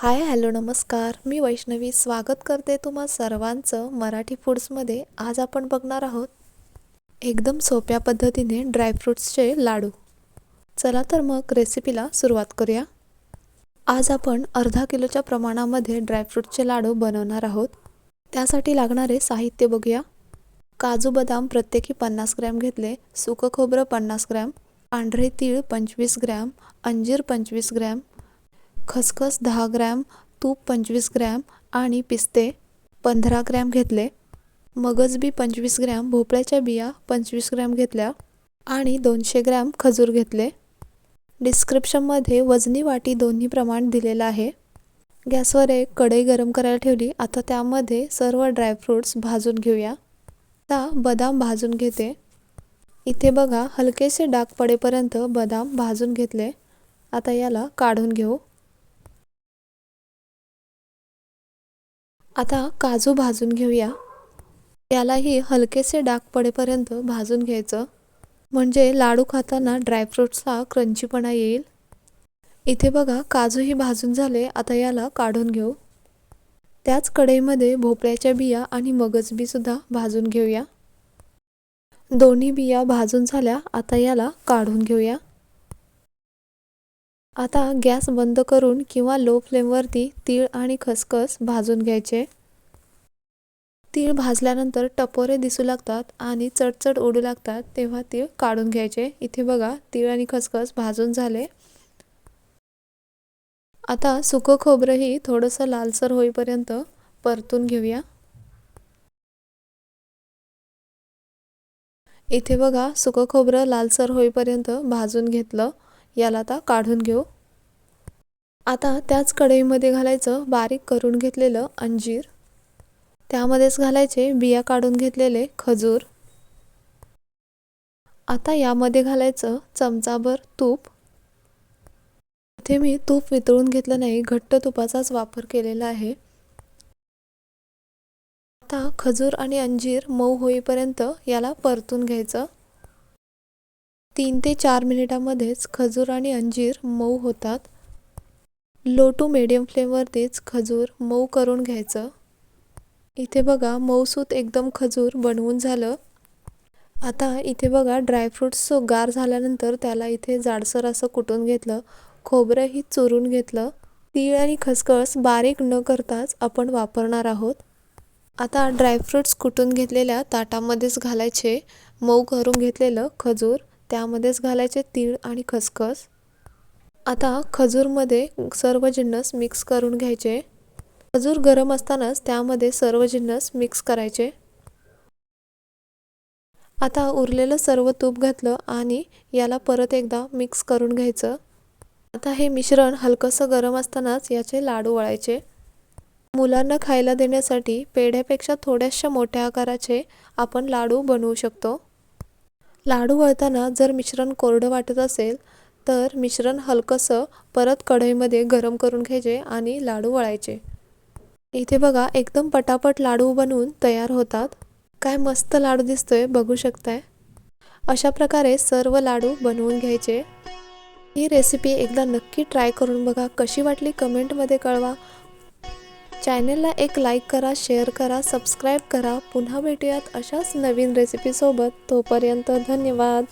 Hi hello नमस्कार. मी वैष्णवी स्वागत करते तुम्हा सर्वांचं मराठी फूड्समध्ये. आज आपण बघणार आहोत एकदम सोप्या पद्धतीने ड्रायफ्रूट्सचे लाडू. चला तर मग रेसिपीला सुरुवात करूया. आज आपण अर्धा किलोच्या प्रमाणामध्ये ड्रायफ्रूटचे लाडू बनवणार आहोत. त्यासाठी लागणारे साहित्य बघूया. काजू बदाम प्रत्येकी पन्नास ग्रॅम घेतले सुकं खोबरं पन्नास ग्रॅम पांढरे तीळ पंचवीस ग्रॅम अंजीर पंचवीस ग्रॅम खसखस दहा ग्रॅम तूप पंचवीस ग्रॅम आणि पिस्ते पंधरा ग्रॅम घेतले. मगजबी पंचवीस ग्रॅम भोपळ्याच्या बिया पंचवीस ग्रॅम घेतल्या आणि दोनशे ग्रॅम खजूर घेतले. डिस्क्रिप्शनमध्ये वजनी वाटी दोन्ही प्रमाण दिलेलं आहे. गॅसवर एक कढई गरम करायला ठेवली. आता त्यामध्ये सर्व ड्रायफ्रूट्स भाजून घेऊया. आता बदाम भाजून घेते. इथे बघा हलकेसे डाग पडेपर्यंत बदाम भाजून घेतले. आता याला काढून घेऊ. आता काजू भाजून घेऊया. यालाही हलकेसे डाग पडेपर्यंत भाजून घ्यायचं. म्हणजे लाडू खाताना ड्रायफ्रूट्सला क्रंचीपणा येईल. इथे बघा काजूही भाजून झाले आता याला काढून घेऊ. त्याच कढईमध्ये भोपळ्याच्या बिया आणि मगजबीसुद्धा भाजून घेऊया. दोन्ही बिया भाजून झाल्या आता याला काढून घेऊया. आता गॅस बंद करून किंवा लो फ्लेमवरती तीळ आणि खसखस भाजून घ्यायचे. तीळ भाजल्यानंतर टपोरे दिसू लागतात आणि चटचट उडू लागतात तेव्हा तीळ काढून घ्यायचे. इथे बघा तीळ आणि खसखस भाजून झाले. आता सुकं खोबरंही थोडंसं लालसर होईपर्यंत परतून घेऊया. इथे बघा सुकं खोबरं लालसर होईपर्यंत भाजून घेतलं. याला आता काढून घेऊ. आता त्याच कढईमध्ये घालायचं बारीक करून घेतलेलं अंजीर. त्यामध्येच घालायचे बिया काढून घेतलेले खजूर. आता यामध्ये घालायचं चमचाभर तूप. इथे मी तूप वितळून घेतलं नाही घट्ट तुपाचाच वापर केलेला आहे. आता खजूर आणि अंजीर मऊ होईपर्यंत याला परतून घ्यायचं. तीन ते चार मिनिटामध्येच खजूर आणि अंजीर मऊ होतात. लो टू मिडियम फ्लेमवरतीच खजूर मऊ करून घ्यायचं. इथे बघा मऊसूत एकदम खजूर बनवून झालं. आता इथे बघा ड्रायफ्रूट्स गार झाल्यानंतर त्याला इथे जाडसर असं कुटून घेतलं. खोबरंही चुरून घेतलं. तीळ आणि खसखस बारीक न करताच आपण वापरणार आहोत. आता ड्रायफ्रूट्स कुटून घेतलेल्या ताटामध्येच घालायचे. मऊ करून घेतलेलं खजूर. त्यामध्येच घालायचे तीळ आणि खसखस. आता खजूरमध्ये सर्व जिन्नस मिक्स करून घ्यायचे. खजूर गरम असतानाच त्यामध्ये सर्व जिन्नस मिक्स करायचे. आता उरलेलं सर्व तूप घातलं आणि याला परत एकदा मिक्स करून घ्यायचं. आता हे मिश्रण हलकंसं गरम असतानाच याचे लाडू वळायचे. मुलांना खायला देण्यासाठी पेढ्यापेक्षा थोड्याशा मोठ्या आकाराचे आपण लाडू बनवू शकतो. लाडू वळताना जर मिश्रण कोरडं वाटत असेल तर मिश्रण हलकंसं परत कढईमध्ये गरम करून घ्यायचे आणि लाडू वळायचे. इथे बघा एकदम पटापट लाडू बनवून तयार होतात. काय मस्त लाडू दिसतोय बघू शकताय? अशा प्रकारे सर्व लाडू बनवून घ्यायचे. ही रेसिपी एकदा नक्की ट्राय करून बघा. कशी वाटली कमेंटमध्ये कळवा. चॅनेलला एक लाईक करा शेअर करा सबस्क्राईब करा. पुन्हा भेटूयात अशाच नवीन रेसिपीसोबत तोपर्यंत धन्यवाद.